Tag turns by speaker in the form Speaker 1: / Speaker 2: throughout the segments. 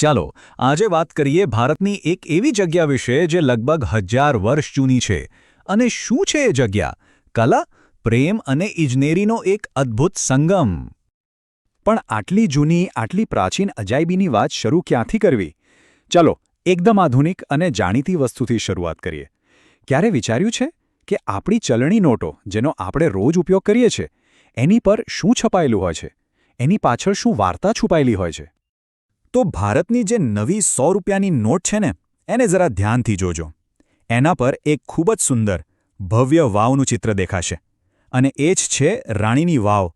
Speaker 1: ચાલો, આજે વાત કરીએ ભારતની એક એવી જગ્યા વિશે જે લગભગ હજાર વર્ષ જૂની છે. અને શું છે એ જગ્યા? કલા, પ્રેમ અને ઇજનેરીનો એક અદ્ભુત સંગમ. પણ આટલી જૂની, આટલી પ્રાચીન અજાયબીની વાત શરૂ ક્યાંથી કરવી? ચાલો, એકદમ આધુનિક અને જાણીતી વસ્તુથી શરૂઆત કરીએ. ક્યારે વિચાર્યું છે કે આપણી ચલણી નોટો, જેનો આપણે રોજ ઉપયોગ કરીએ છીએ, એની પર શું છપાયેલું હોય છે? એની પાછળ શું વાર્તા છુપાયેલી હોય છે? તો ભારતની જે નવી સો રૂપિયાની નોટ છે ને, એને જરા ધ્યાનથી જોજો. એના પર એક ખૂબ જ સુંદર, ભવ્ય વાવનું ચિત્ર દેખાશે. અને એ જ છે રાણીની વાવ.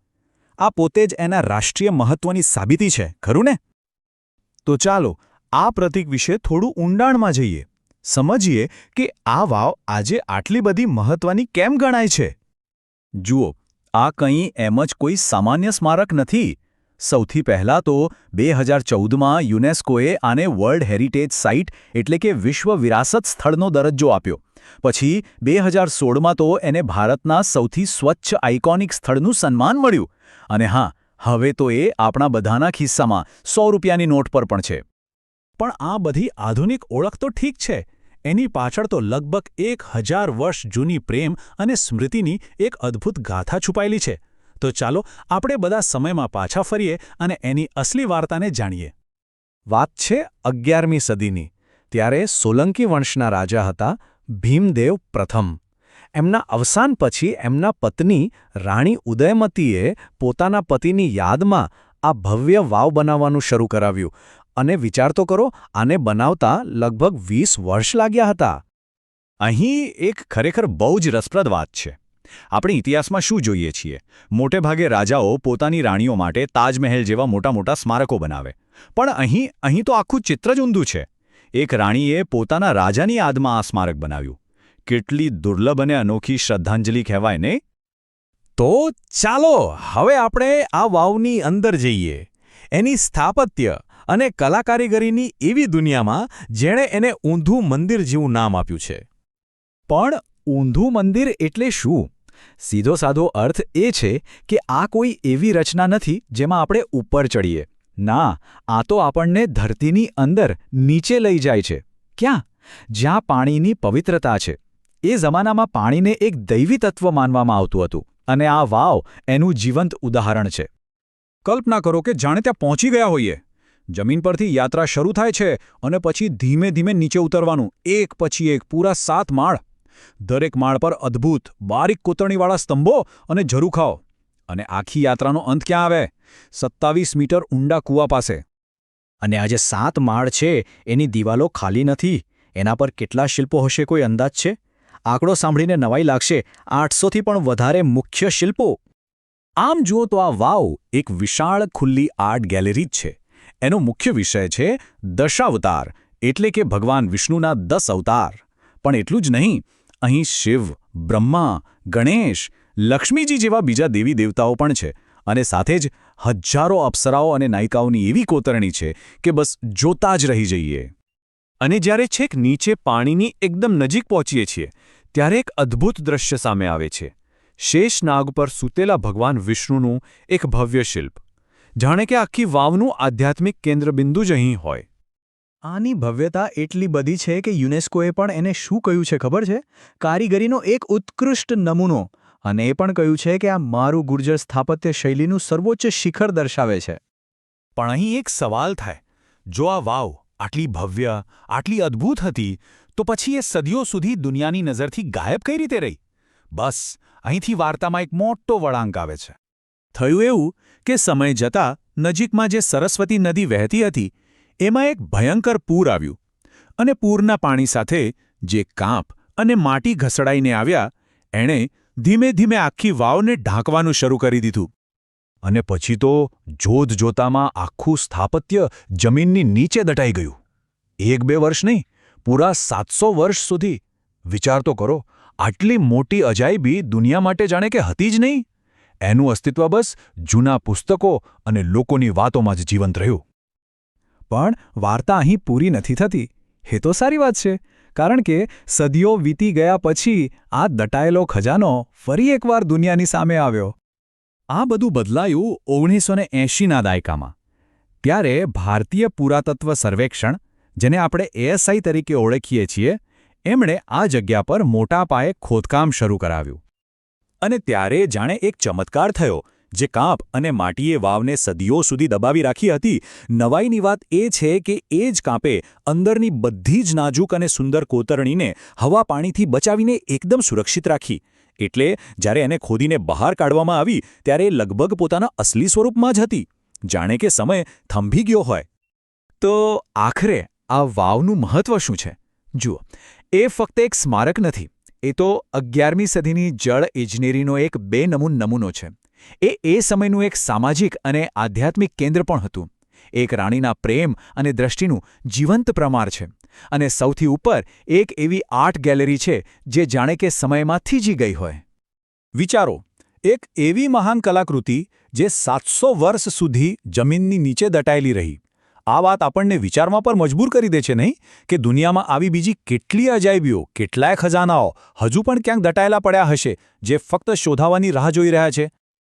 Speaker 1: આ પોતે જ એના રાષ્ટ્રીય મહત્વની સાબિતી છે, ખરું ને? તો ચાલો, આ પ્રતીક વિશે થોડું ઊંડાણમાં જઈએ. સમજીએ કે આ વાવ આજે આટલી બધી મહત્વની કેમ ગણાય છે? જુઓ, આ કંઈ એમ જ કોઈ સામાન્ય સ્મારક નથી. સૌથી પહેલાં તો બે હજાર ચૌદમાં યુનેસ્કોએ આને વર્લ્ડ હેરિટેજ સાઇટ એટલે કે વિશ્વ વિરાસત સ્થળનો દરજ્જો આપ્યો. પછી બે હજાર સોળમાં તો એને ભારતના સૌથી સ્વચ્છ આઇકોનિક સ્થળનું સન્માન મળ્યું. અને હા, હવે તો એ આપણા બધાના ખિસ્સામાં સો રૂપિયાની નોટ પર પણ છે. પણ આ બધી આધુનિક ઓળખ તો ઠીક છે. એની પાછળ તો લગભગ એક હજાર વર્ષ જૂની પ્રેમ અને સ્મૃતિની એક અદ્ભુત ગાથા છુપાયેલી છે. તો ચાલો આપણે બધા સમયમાં પાછા ફરીએ અને એની અસલી વાર્તાને જાણીએ. વાત છે અગિયારમી સદીની, ત્યારે સોલંકી વંશના રાજા હતા ભીમદેવ પ્રથમ. એમના અવસાન પછી એમના પત્ની રાણી ઉદયમતીએ પોતાના પતિની યાદમાં આ ભવ્ય વાવ બનાવવાનું શરૂ કરાવ્યું અને વિચાર તો કરો આને બનાવતા લગભગ વીસ વર્ષ લાગ્યા હતા. અહીં એક ખરેખર બહુ જ રસપ્રદ વાત છે. આપણે ઇતિહાસમાં શું જોઈએ છીએ? મોટેભાગે રાજાઓ પોતાની રાણીઓ માટે તાજમહેલ જેવા મોટા મોટા સ્મારકો બનાવે. પણ અહીં અહીં તો આખું ચિત્ર જ ઊંધું છે. એક રાણીએ પોતાના રાજાની યાદમાં આ સ્મારક બનાવ્યું. કેટલી દુર્લભ અને અનોખી શ્રદ્ધાંજલિ કહેવાય ને? તો ચાલો, હવે આપણે આ વાવની અંદર જઈએ. એની સ્થાપત્ય અને કલાકારીગરીની એવી દુનિયામાં જેણે એને ઊંધું મંદિર જેવું નામ આપ્યું છે. પણ ઊંધું મંદિર એટલે શું? સીધો સાધો અર્થ એ છે કે આ કોઈ એવી રચના નથી જેમાં આપણે ઉપર ચડીએ. ના, આ તો આપણને ધરતીની અંદર નીચે લઈ જાય છે. ક્યાં? જ્યાં પાણીની પવિત્રતા છે. એ જમાનામાં પાણીને એક દૈવી તત્વ માનવામાં આવતું હતું અને આ વાવ એનું જીવંત ઉદાહરણ છે. કલ્પના કરો કે જાણે ત્યાં પહોંચી ગયા હોઈએ. જમીન પરથી યાત્રા શરૂ થાય છે અને પછી ધીમે ધીમે નીચે ઉતરવાનું, એક પછી એક, પૂરા સાત માળ. દરેક માળ પર અદ્ભુત, બારીક કોતરણીવાળા સ્તંભો અને ઝરૂખાઓ. અને આખી યાત્રાનો અંત ક્યાં આવે? સત્તાવીસ મીટર ઊંડા કૂવા પાસે. અને આ જે સાત માળ છે, એની દિવાલો ખાલી નથી. એના પર કેટલા શિલ્પો હશે કોઈ અંદાજ છે? આંકડો સાંભળીને નવાઈ લાગશે. આઠસોથી પણ વધારે મુખ્ય શિલ્પો. આમ જુઓ તો આ વાવ એક વિશાળ ખુલ્લી આર્ટ ગેલેરી જ છે. એનો મુખ્ય વિષય છે દશાવતાર, એટલે કે ભગવાન વિષ્ણુના દસ અવતાર. પણ એટલું જ નહીં અહીં શિવ, બ્રહ્મા, ગણેશ, લક્ષ્મીજી જેવા બીજા દેવી દેવતાઓ પણ છે અને સાથે જ હજારો અપ્સરાઓ અને નાયિકાઓની એવી કોતરણી છે કે બસ જોતા જ રહી જઈએ. અને જ્યારે છેક નીચે પાણીની એકદમ નજીક પહોંચીએ છીએ, ત્યારે એક અદ્ભુત દ્રશ્ય સામે આવે છે. શેષ નાગ પર સૂતેલા ભગવાન વિષ્ણુનું એક ભવ્ય શિલ્પ. જાણે કે આખી વાવનું આધ્યાત્મિક કેન્દ્રબિંદુ જ અહીં હોય. આની ભવ્યતા એટલી બધી છે કે યુનેસ્કોએ પણ એને શું કહ્યું છે ખબર છે? કારીગરીનો એક ઉત્કૃષ્ટ નમૂનો અને એ પણ કહ્યું છે કે આ મારું ગુર્જર સ્થાપત્ય શૈલીનું સર્વોચ્ચ શિખર દર્શાવે છે. પણ અહીં એક સવાલ થાય. જો આ વાવ આટલી ભવ્ય આટલી અદ્ભુત હતી તો પછી એ સદીઓ સુધી દુનિયાની નજરથી ગાયબ કઈ રીતે રહી? બસ અહીંથી વાર્તામાં એક મોટો વળાંક આવે છે. થયું એવું કે સમય જતાં નજીકમાં જે સરસ્વતી નદી વહેતી હતી એમાં એક ભયંકર પૂર આવ્યું અને પૂરના પાણી સાથે જે કાંપ અને માટી ઘસડાઈને આવ્યા, એણે ધીમે ધીમે આખી વાવને ઢાંકવાનું શરૂ કરી દીધું. અને પછી તો જોત જોતામાં આખું સ્થાપત્ય જમીનની નીચે દટાઈ ગયું. એક બે વર્ષ નહીં, પૂરા સાતસો વર્ષ સુધી. વિચાર તો કરો, આટલી મોટી અજાયબી દુનિયા માટે જાણે કે હતી જ નહીં? એનું અસ્તિત્વ બસ જૂના પુસ્તકો અને લોકોની વાતોમાં જ જીવંત રહ્યું. પણ વાર્તા અહીં પૂરી નથી થતી. એ તો સારી વાત છે. કારણ કે સદીઓ વીતી ગયા પછી આ દટાયેલો ખજાનો ફરી એકવાર દુનિયાની સામે આવ્યો. આ બધું બદલાયું ઓગણીસો ને એંશીના દાયકામાં. ત્યારે ભારતીય પુરાતત્વ સર્વેક્ષણ, જેને આપણે એએસઆઈ તરીકે ઓળખીએ છીએ, એમણે આ જગ્યા પર મોટા પાયે ખોદકામ શરૂ કરાવ્યું. અને ત્યારે જાણે એક ચમત્કાર થયો. જે કાંપ અને માટીએ વાવને સદીઓ સુધી દબાવી રાખી હતી, નવાઈની વાત એ છે કે એ જ કાંપે અંદરની બધી જ નાજુક અને સુંદર કોતરણીને હવા પાણીથી બચાવીને એકદમ સુરક્ષિત રાખી. એટલે જ્યારે એને ખોદીને બહાર કાઢવામાં આવી, ત્યારે એ લગભગ પોતાના અસલી સ્વરૂપમાં જ હતી. જાણે કે સમય થંભી ગયો હોય. તો આખરે આ વાવનું મહત્વ શું છે? જુઓ, એ ફક્ત એક સ્મારક નથી. એ તો અગિયારમી સદીની જળ ઇજનેરીનો એક બેનમૂન નમૂનો છે. એ એ સમયનું એક સામાજિક અને આધ્યાત્મિક કેન્દ્ર પણ હતું. એક રાણીના પ્રેમ અને દ્રષ્ટિનું જીવંત પ્રમાર છે અને સૌથી ઉપર એક એવી આર્ટ ગેલેરી છે જે જાણે કે સમયમાં થીજી ગઈ હોય. વિચારો, એક એવી મહાન કલાકૃતિ જે સાતસો વર્ષ સુધી જમીનની નીચે દટાયેલી રહી. આ વાત આપણને વિચારમાં પર મજબૂર કરી દે છે નહીં? કે દુનિયામાં આવી બીજી કેટલી અજાયબીઓ, કેટલાય ખજાનાઓ હજુ પણ ક્યાંક દટાયેલા પડ્યા હશે, જે ફક્ત શોધાવાની રાહ જોઈ રહ્યા છે?